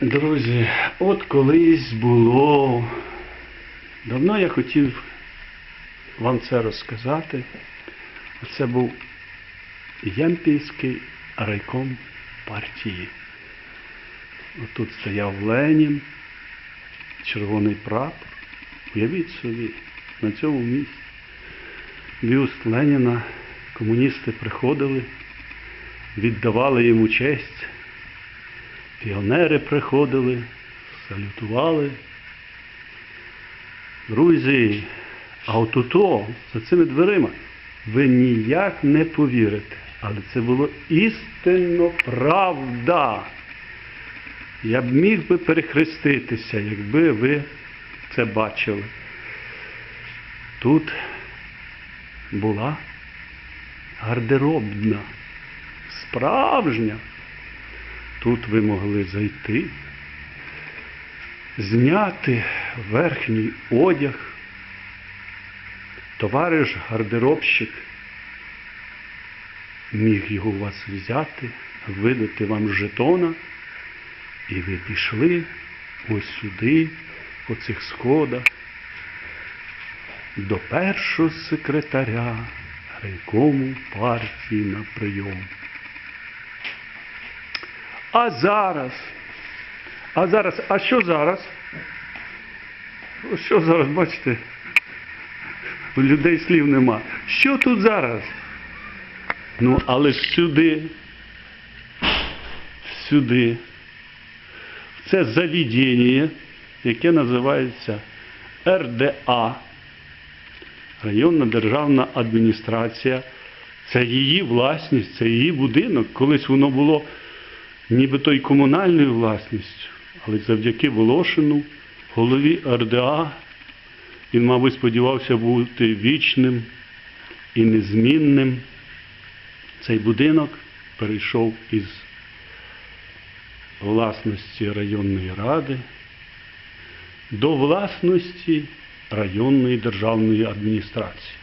Друзі, от колись було. Давно я хотів вам це розказати. Це був Ямпільський райком партії. Отут стояв Ленін, червоний прапор. Уявіть собі, на цьому місці. Бюст Леніна комуністи приходили, віддавали йому честь. Піонери приходили, салютували. Друзі, а отуто, за цими дверима, ви ніяк не повірите. Але це було істинно правда. Я б міг би перехреститися, якби ви це бачили. Тут була гардеробна, справжня. Тут ви могли зайти, зняти верхній одяг. Товариш гардеробщик міг його у вас взяти, видати вам жетона, і ви пішли ось сюди, по цих сходах, до першого секретаря райкому партії на прийом. А зараз? А зараз, а що зараз? Що зараз, бачите? У людей слів нема. Що тут зараз? Ну, але ж сюди, сюди, це заведення, яке називається РДА, районна державна адміністрація. Це її власність, це її будинок. Колись воно було нібито й комунальною власністю, але завдяки Волошину, голові РДА, він, мабуть, сподівався бути вічним і незмінним. Цей будинок перейшов із власності районної ради до власності районної державної адміністрації.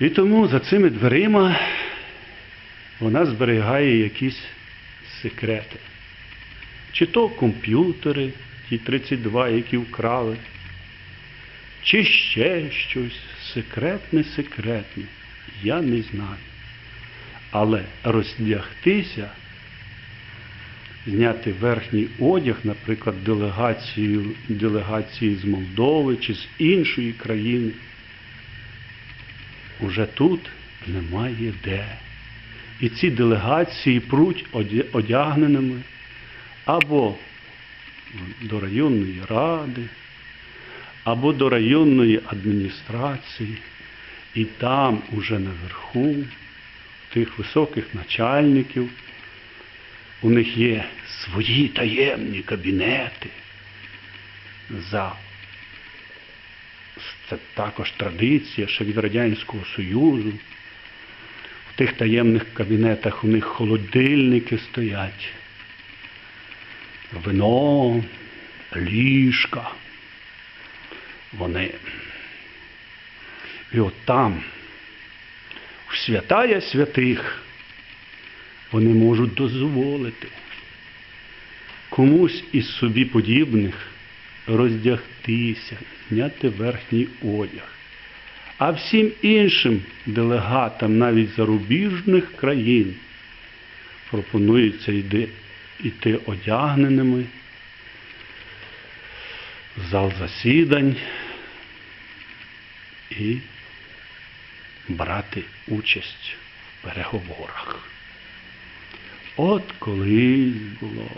І тому за цими дверима вона зберігає якісь секрети. Чи то комп'ютери, ті 32, які вкрали, чи ще щось секретне, секретне, я не знаю. Але роздягтися, зняти верхній одяг, наприклад, делегацію, делегації з Молдови чи з іншої країни, уже тут немає де. І ці делегації пруть одягненими або до районної ради, або до районної адміністрації, і там уже наверху, тих високих начальників, у них є свої таємні кабінети. За це також традиція ще від Радянського Союзу. В тих таємних кабінетах у них холодильники стоять, вино, ліжка. Вони. І от там, в святая святих, вони можуть дозволити комусь із собі подібних роздягтися, зняти верхній одяг. А всім іншим делегатам навіть зарубіжних країн пропонується йти, йти одягненими зал засідань і брати участь в переговорах. От колись було.